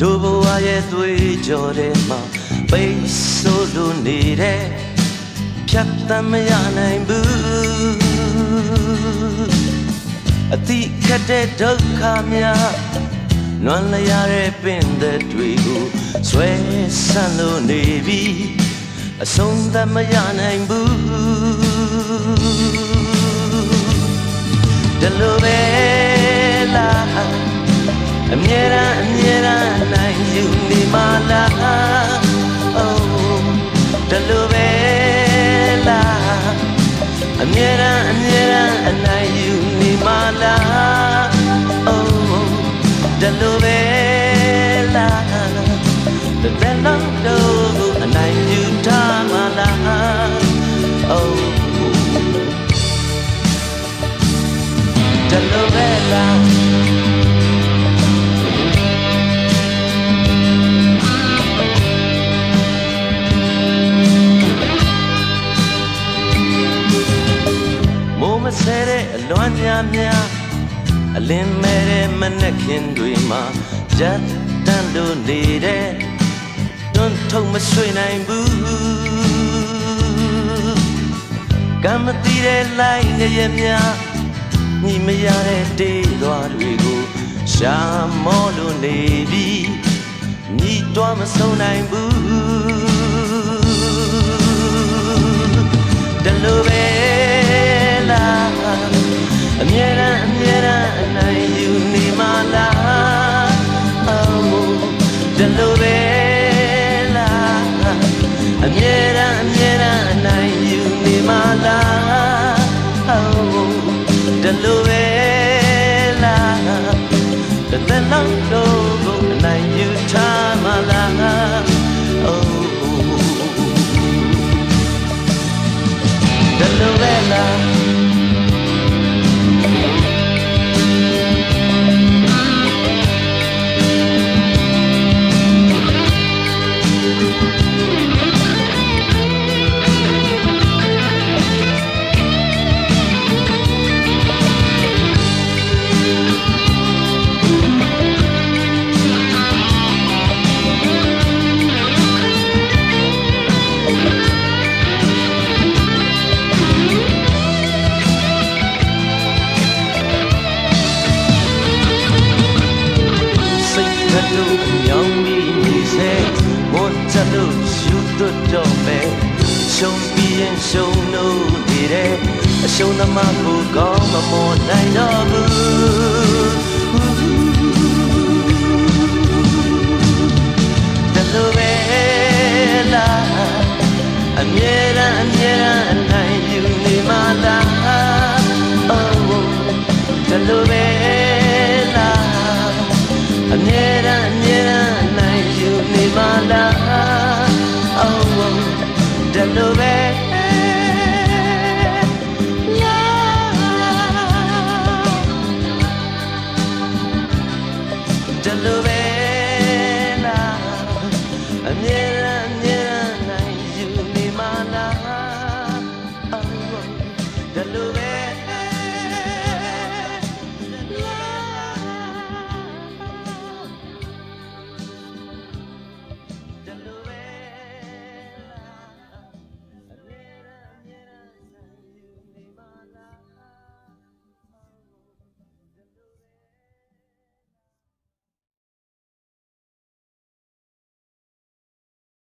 ဒိုဘဝရဲ့သွေးကြော်တဲ့မှာပိတ်ဆိုးလို့နေတဲ့ဖြတ်တမ်းမရနိုင်ဘူးအတိခတ်တဲ့ဒုက္ခများနွမ်းလျားတဲ့ပင်သက်တွေကိုဆွဲဆန့်လို့နေပြီအဆုံးသတ်မရနိုင်ဘူးဒီလိုပဲလား အမြဲတမ်းအမြဲတမ်းနိုင်ယူနေမလား Oh ဒီလိုပဲလားအမြဲတမ်းအမြဲတမ်းအနိုင်ယူနေမလား ဆဲတဲ့အလွမ်းများများအလင်းမဲ့တဲ့မနှက်ခင်တွေမှာရက်တန်လို့နေတဲ့တွန်းထုံမဆွေနိုင်ဘူးကံမတိတဲ့လိုက်ငရဲ့များညီမရတဲ့တေးသွားတွေကိုရှာမောလို့နေပြီညီတော်မဆုံးနိုင်ဘူးတလူပဲလား အမြဲတမ်းအမြဲတမ်းအနိုင်ယူနေမလားအိုးတလူပဲလားအမြဲတမ်းအမြဲတမ်းအနိုင်ယူနေမလားအိုးတလူပဲလားတစ်သက်လုံးတို့ကိုအနိုင်ယူထားမလားအိုး de novela. ။စိတ် တ်တို့အမြောင်ပြီးနေစေမောချလို့ရှုသွတ်တော့ပဲရှုံးပြီးရင်ရှုံးလို့နေတယ်အရှုံးသမားကိုကောင်းမမောနိုင်တော့ဘူးတလူပဲလားအမြဲတမ်းအမြဲတမ်းအနိုင်ယူ ပဲလားအမြဲတမ်းအမြဲတမ်းနိုင်ယူနေမှာလား Oh, the love.